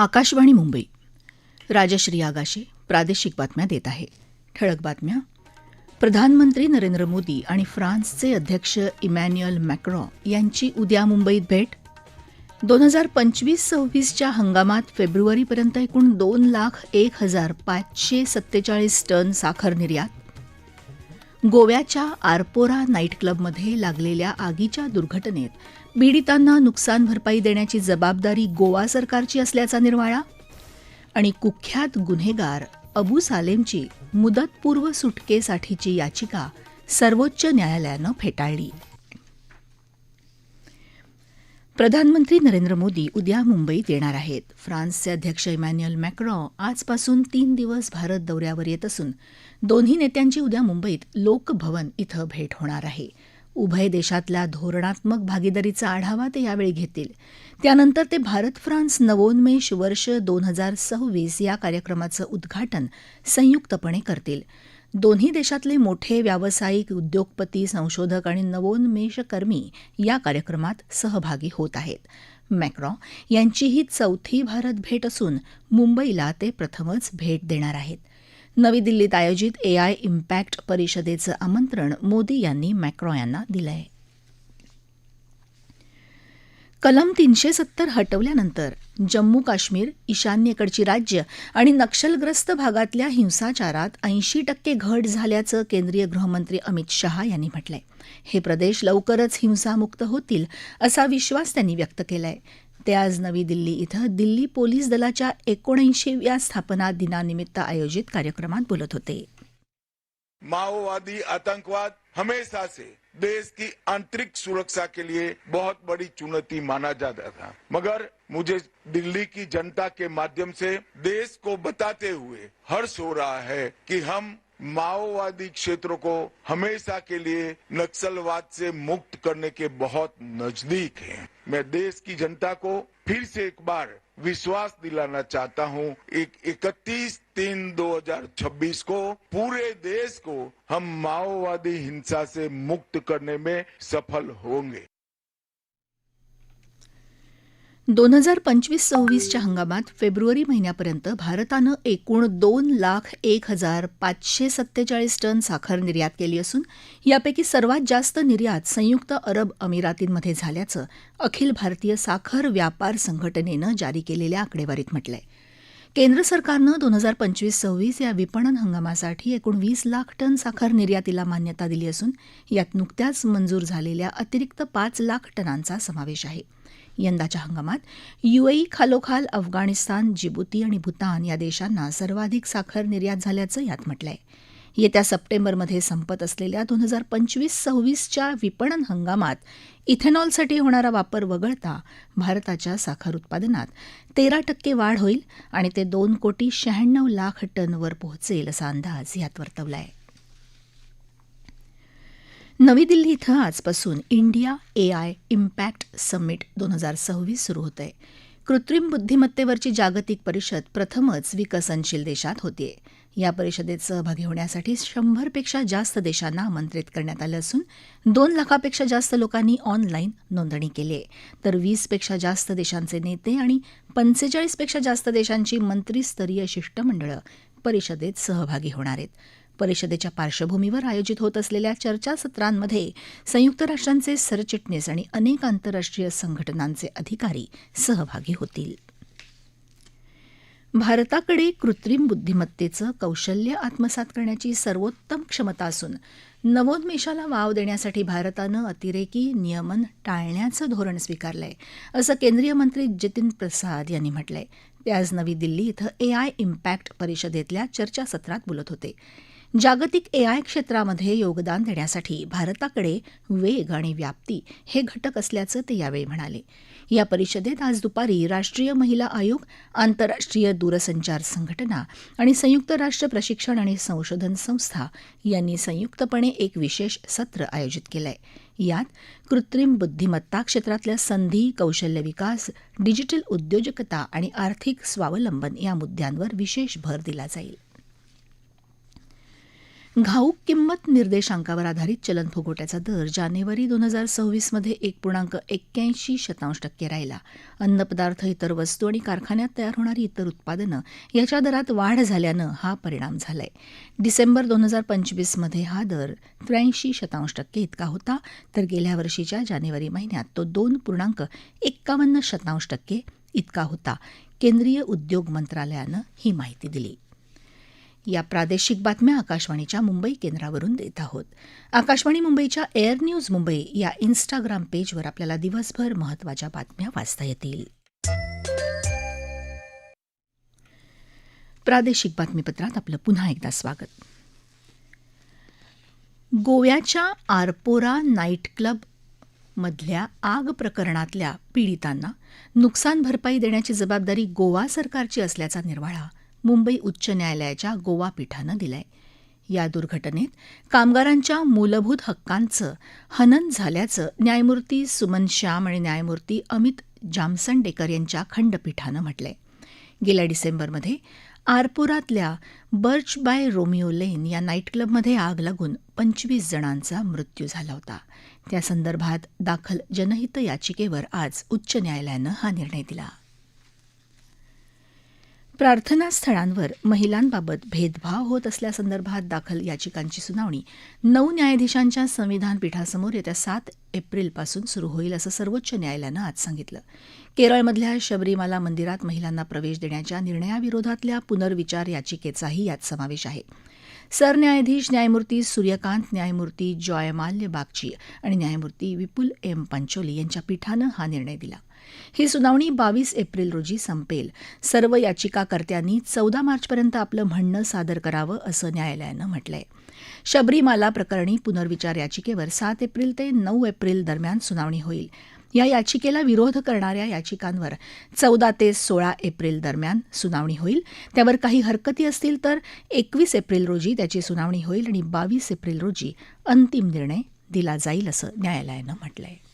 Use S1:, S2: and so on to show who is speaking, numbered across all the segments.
S1: आकाशवाणी मुंबई राजश्री आगाशे प्रादेशिक बातम्या देत आहे ठळक बातम्या प्रधानमंत्री नरेंद्र मोदी आणि फ्रान्सचे अध्यक्ष इमॅन्युअल मॅक्रॉ यांची उद्या मुंबईत भेट दोन हजार पंचवीस सव्वीसच्या हंगामात फेब्रुवारीपर्यंत एकूण दोन लाख एक हजार पाचशे सत्तेचाळीस टन साखर निर्यात गोव्याच्या आरपोरा नाईट क्लबमध्ये लागलेल्या आगीच्या दुर्घटनेत पीडितांना नुकसान भरपाई देण्याची जबाबदारी गोवा सरकारची असल्याचा निर्वाळा आणि कुख्यात गुन्हेगार अबू सालेमची मुदतपूर्व सुटकेसाठीची याचिका सर्वोच्च न्यायालयानं फेटाळली प्रधानमंत्री नरेंद्र मोदी उद्या मुंबईत येणार आहेत फ्रान्सचे अध्यक्ष इमॅन्युअल मॅक्रॉ आजपासून तीन दिवस भारत दौऱ्यावर येत असून दोन्ही नेत्यांची उद्या मुंबईत लोकभवन इथं भेट होणार आहे उभय देशातल्या धोरणात्मक भागीदारीचा आढावा ते यावेळी घेतील त्यानंतर ते भारत फ्रान्स नवोन्मेष वर्ष दोन हजार सव्वीस या कार्यक्रमाचं उद्घाटन संयुक्तपणे करतील दोन्ही देशातले मोठे व्यावसायिक उद्योगपती संशोधक आणि नवोन्मेषकर्मी या कार्यक्रमात सहभागी होत आहेत मॅक्रॉ यांची ही चौथी भारत भेट असून मुंबईला ते प्रथमच भेट देणार आहेत नवी दिल्लीत आयोजित एआय इम्पॅक्ट परिषदेचं आमंत्रण मोदी यांनी मॅक्रॉ यांना दिलं आहे कलम तीनशे सत्तर हटवल्यानंतर जम्मू काश्मीर ईशान्येकडची राज्य आणि नक्षलग्रस्त भागातल्या हिंसाचारात ऐंशी टक्के घट झाल्याचं केंद्रीय गृहमंत्री अमित शहा यांनी म्हटलंय हे प्रदेश लवकरच हिंसामुक्त होतील असा विश्वास त्यांनी व्यक्त केलाय ते आज नवी दिल्ली इथं दिल्ली पोलीस दलाच्या एकोणऐंशीव्या स्थापना दिनानिमित्त आयोजित कार्यक्रमात बोलत होते
S2: माओवादी आतंकवाद हमेशा से देश की आंतरिक सुरक्षा के लिए बहुत बड़ी चुनौती माना जाता था मगर मुझे दिल्ली की जनता के माध्यम से देश को बताते हुए हर्ष हो रहा है कि हम माओवादी क्षेत्रों को हमेशा के लिए नक्सलवाद से मुक्त करने के बहुत नजदीक है मैं देश की जनता को फिर से एक बार विश्वास दिलाना चाहता हूं एक इकतीस तीन 2026 को पूरे देश को हम माओवादी हिंसा से मुक्त करने में सफल होंगे
S1: दोन हजार पंचवीस सव्वीसच्या हंगामात फेब्रुवारी महिन्यापर्यंत भारतानं एकूण दोन लाख एक हजार पाचशे सत्तेचाळीस टन साखर निर्यात केली असून यापैकी सर्वात जास्त निर्यात संयुक्त अरब अमिरातींमध्ये झाल्याचं अखिल भारतीय साखर व्यापार संघटनेनं जारी केलेल्या आकडेवारीत म्हटलंय केंद्र सरकारनं दोन हजार पंचवीस सव्वीस या विपणन हंगामासाठी एकूण वीस लाख टन साखर निर्यातीला मान्यता दिली असून यात नुकत्याच मंजूर झालेल्या अतिरिक्त पाच लाख टनांचा समावेश आहे यंदाच्या हंगामात युएई खालोखाल अफगाणिस्तान जिबुती आणि भूतान या देशांना सर्वाधिक साखर निर्यात झाल्याचं यात म्हटलंय आहे येत्या सप्टेंबरमध्ये संपत असलेल्या दोन हजार पंचवीस सव्वीसच्या विपणन हंगामात इथेनॉलसाठी होणारा वापर वगळता भारताच्या साखर उत्पादनात तेरा टक्के वाढ होईल आणि ते दोन कोटी शहाण्णव लाख टनवर पोहोचेल असा अंदाज यात वर्तवला आहे नवी दिल्ली इथं आजपासून India A I impact summit दोन हजार सव्वीस सुरू होत आहे कृत्रिम बुद्धिमत्तेवरची जागतिक परिषद प्रथमच विकसनशील देशात होतीये या परिषदेत सहभागी होण्यासाठी शंभरपेक्षा जास्त देशांना आमंत्रित करण्यात आलं असून दोन लाखापेक्षा जास्त लोकांनी ऑनलाईन नोंदणी केली आहे तर वीसपेक्षा जास्त देशांचे नेते आणि पंचेचाळीसपेक्षा जास्त देशांची मंत्रीस्तरीय शिष्टमंडळं परिषदेत सहभागी होणार आहेत परिषदेच्या पार्श्वभूमीवर आयोजित होत असलेल्या चर्चासत्रांमध्ये संयुक्त राष्ट्रांचे सरचिटणीस आणि अनेक आंतरराष्ट्रीय संघटनांचे अधिकारी सहभागी होतील भारताकडे कृत्रिम बुद्धिमत्तेचं कौशल्य आत्मसात करण्याची सर्वोत्तम क्षमता असून नवोन्मेषाला वाव देण्यासाठी भारतानं अतिरेकी नियमन टाळण्याचं धोरण स्वीकारलंय असं केंद्रीय मंत्री जितीन प्रसाद यांनी म्हटलंय ते आज नवी दिल्ली इथं एआय इम्पॅक्ट परिषदेतल्या चर्चासत्रात बोलत होते जागतिक एआय क्षेत्रामध्ये योगदान देण्यासाठी भारताकडे वेग आणि व्याप्ती हे घटक असल्याचं ते यावेळी म्हणाले या परिषदेत आज दुपारी राष्ट्रीय महिला आयोग आंतरराष्ट्रीय दूरसंचार संघटना आणि संयुक्त राष्ट्र प्रशिक्षण आणि संशोधन संस्था यांनी संयुक्तपणे एक विशेष सत्र आयोजित केलंय यात कृत्रिम बुद्धिमत्ता क्षेत्रातल्या संधी कौशल्य विकास डिजिटल उद्योजकता आणि आर्थिक स्वावलंबन या मुद्द्यांवर विशेष भर दिला जाईल घाऊक किंमत निर्देशांकावर आधारित चलन फुगवट्याचा दर जानेवारी दोन हजार सव्वीसमध्ये एक पूर्णांक एक्क्याऐंशी शतांश टक्के राहिला अन्नपदार्थ इतर वस्तू आणि कारखान्यात तयार होणारी इतर उत्पादनं याच्या दरात वाढ झाल्यानं हा परिणाम झालाय डिसेंबर दोन हजार पंचवीसमध्ये हा दर त्र्याऐंशी शतांश टक्के इतका होता तर गेल्या वर्षीच्या जानेवारी महिन्यात तो दोन पूर्णांक एक्कावन्न शतांश टक्के इतका होता केंद्रीय उद्योग मंत्रालयानं ही माहिती दिली या प्रादेशिक बातम्या आकाशवाणीच्या मुंबई केंद्रावरून देत आहोत आकाशवाणी मुंबईच्या एअर न्यूज मुंबई या इन्स्टाग्राम पेजवर आपल्याला दिवसभर महत्वाच्या बातम्या वाचता येतील प्रादेशिक बातमीपत्रात आपलं पुन्हा एकदा स्वागत गोव्याच्या आरपोरा नाईट क्लब मधल्या आग प्रकरणातल्या पीडितांना नुकसान भरपाई देण्याची जबाबदारी गोवा सरकारची असल्याचा निर्वाळा मुंबई उच्च न्यायालयाच्या गोवा पीठानं दिलाय या दुर्घटनेत कामगारांच्या मूलभूत हक्कांचं हनन झाल्याचं न्यायमूर्ती सुमन श्याम आणि न्यायमूर्ती अमित डेकर यांच्या खंडपीठानं म्हटलंय गेल्या डिसेंबरमध्ये आरपुरातल्या बर्च बाय रोमिओ लेन या नाईट क्लबमध्ये आग लागून पंचवीस जणांचा मृत्यू झाला होता त्या संदर्भात दाखल जनहित याचिकेवर आज उच्च न्यायालयानं हा निर्णय दिला प्रार्थनास्थळांवर महिलांबाबत भेदभाव होत असल्यासंदर्भात दाखल याचिकांची सुनावणी नऊ न्यायाधीशांच्या संविधान पीठासमोर येत्या सात एप्रिलपासून सुरू होईल असं सर्वोच्च न्यायालयानं आज सांगितलं केरळमधल्या शबरीमाला मंदिरात महिलांना प्रवेश देण्याच्या निर्णयाविरोधातल्या पुनर्विचार याचिकेचाही यात समावेश आहे सरन्यायाधीश न्यायमूर्ती सूर्यकांत न्यायमूर्ती जॉयमाल्य बागची आणि न्यायमूर्ती विपुल एम पंचोली यांच्या पीठानं हा निर्णय दिला ही सुनावणी बावीस एप्रिल रोजी संपेल सर्व याचिकाकर्त्यांनी चौदा मार्चपर्यंत आपलं म्हणणं सादर करावं असं न्यायालयानं म्हटलंय शबरीमाला प्रकरणी पुनर्विचार याचिकेवर सात एप्रिल ते नऊ एप्रिल दरम्यान सुनावणी होईल या याचिकेला विरोध करणाऱ्या याचिकांवर चौदा ते सोळा एप्रिल दरम्यान सुनावणी होईल त्यावर काही हरकती असतील तर एकवीस एप्रिल रोजी त्याची सुनावणी होईल आणि बावीस एप्रिल रोजी अंतिम निर्णय दिला जाईल असं न्यायालयानं म्हटलं आहे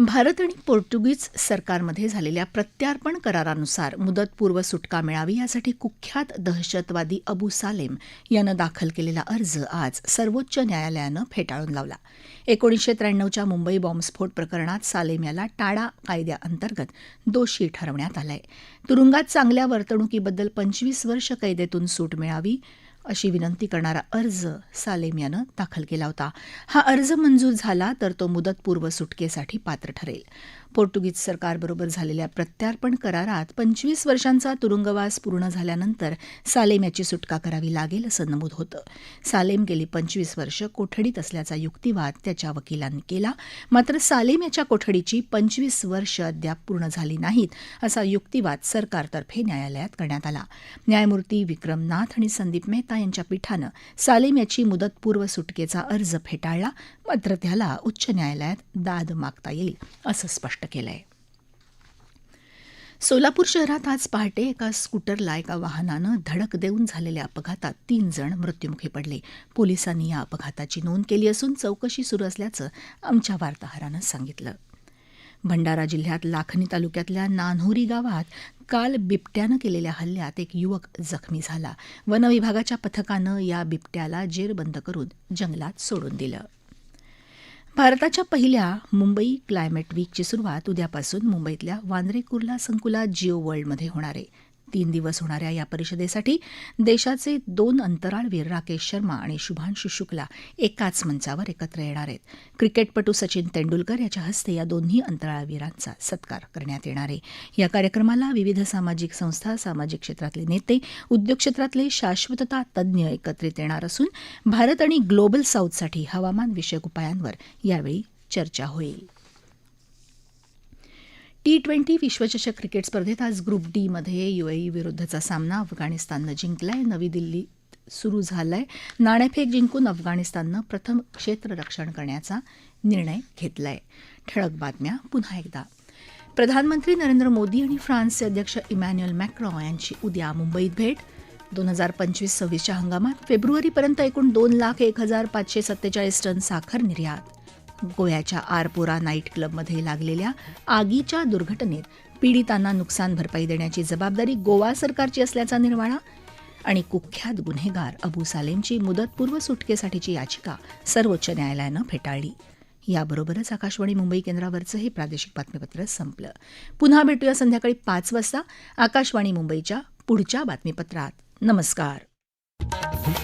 S1: भारत आणि पोर्तुगीज सरकारमध्ये झालेल्या प्रत्यार्पण करारानुसार मुदतपूर्व सुटका मिळावी यासाठी कुख्यात दहशतवादी अबू सालेम यानं दाखल केलेला अर्ज आज सर्वोच्च न्यायालयानं फेटाळून लावला एकोणीसशे त्र्याण्णवच्या मुंबई बॉम्बस्फोट प्रकरणात सालेम याला टाळा कायद्याअंतर्गत दोषी ठरवण्यात आलं तुरुंगात चांगल्या वर्तणुकीबद्दल पंचवीस वर्ष कैदेतून सूट मिळावी अशी विनंती करणारा अर्ज सालेम यानं दाखल केला होता हा अर्ज मंजूर झाला तर तो मुदतपूर्व सुटकेसाठी पात्र ठरेल पोर्तुगीज सरकारबरोबर झालेल्या प्रत्यार्पण करारात पंचवीस वर्षांचा तुरुंगवास पूर्ण झाल्यानंतर सालेम याची सुटका करावी लागेल असं नमूद होतं सालेम गेली पंचवीस वर्ष कोठडीत असल्याचा युक्तिवाद त्याच्या वकिलांनी केला मात्र सालेम याच्या कोठडीची पंचवीस वर्ष अद्याप पूर्ण झाली नाहीत असा युक्तिवाद सरकारतर्फे न्यायालयात करण्यात आला न्यायमूर्ती विक्रम नाथ आणि संदीप मेहता यांच्या पीठानं सालेम याची मुदतपूर्व सुटकेचा अर्ज फेटाळला मात्र त्याला उच्च न्यायालयात दाद मागता येईल असं स्पष्ट स्पष्ट केलं आहे सोलापूर शहरात आज पहाटे एका स्कूटरला एका वाहनानं धडक देऊन झालेल्या अपघातात तीन जण मृत्यूमुखी पडले पोलिसांनी या अपघाताची नोंद केली असून चौकशी सुरू असल्याचं आमच्या वार्ताहरानं सांगितलं भंडारा जिल्ह्यात लाखनी तालुक्यातल्या नान्होरी गावात काल बिबट्यानं केलेल्या हल्ल्यात एक युवक जखमी झाला वनविभागाच्या पथकानं या बिबट्याला जेरबंद करून जंगलात सोडून दिलं भारताच्या पहिल्या मुंबई क्लायमेट वीकची सुरुवात उद्यापासून मुंबईतल्या वांद्रे कुर्ला संकुलात जिओ वर्ल्डमध्ये होणार आहे तीन दिवस होणाऱ्या या परिषदेसाठी देशाचे दोन अंतराळवीर राकेश शर्मा आणि शुभांशु शुक्ला एकाच मंचावर एकत्र येणार आहेत क्रिकेटपटू सचिन तेंडुलकर याच्या हस्ते या दोन्ही अंतराळवीरांचा सत्कार करण्यात येणार आहे या कार्यक्रमाला विविध सामाजिक संस्था सामाजिक क्षेत्रातले नेते उद्योग क्षेत्रातले शाश्वतता तज्ज्ञ एकत्रित येणार असून भारत आणि ग्लोबल साऊथसाठी विषयक उपायांवर यावेळी चर्चा होईल टी ट्वेंटी विश्वचषक क्रिकेट स्पर्धेत आज ग्रुप डी मध्ये युएई e विरुद्धचा सामना अफगाणिस्ताननं जिंकलाय नवी दिल्लीत सुरू झालाय नाणेफेक जिंकून अफगाणिस्ताननं प्रथम क्षेत्ररक्षण करण्याचा निर्णय घेतलाय ठळक बातम्या पुन्हा एकदा प्रधानमंत्री नरेंद्र मोदी आणि फ्रान्सचे अध्यक्ष इमॅन्युएल मॅक्रॉ यांची उद्या मुंबईत भेट दोन हजार पंचवीस सव्वीसच्या हंगामात फेब्रुवारीपर्यंत एकूण दोन लाख एक हजार पाचशे सत्तेचाळीस टन साखर निर्यात गोव्याच्या आरपोरा नाईट क्लबमध्ये लागलेल्या आगीच्या दुर्घटनेत पीडितांना नुकसान भरपाई देण्याची जबाबदारी गोवा सरकारची असल्याचा निर्वाळा आणि कुख्यात गुन्हेगार अबू सालेमची मुदतपूर्व सुटकेसाठीची याचिका सर्वोच्च न्यायालयानं फेटाळली याबरोबरच आकाशवाणी मुंबई केंद्रावरचं हे प्रादेशिक बातमीपत्र संपलं पुन्हा भेटूया संध्याकाळी पाच वाजता आकाशवाणी मुंबईच्या पुढच्या बातमीपत्रात नमस्कार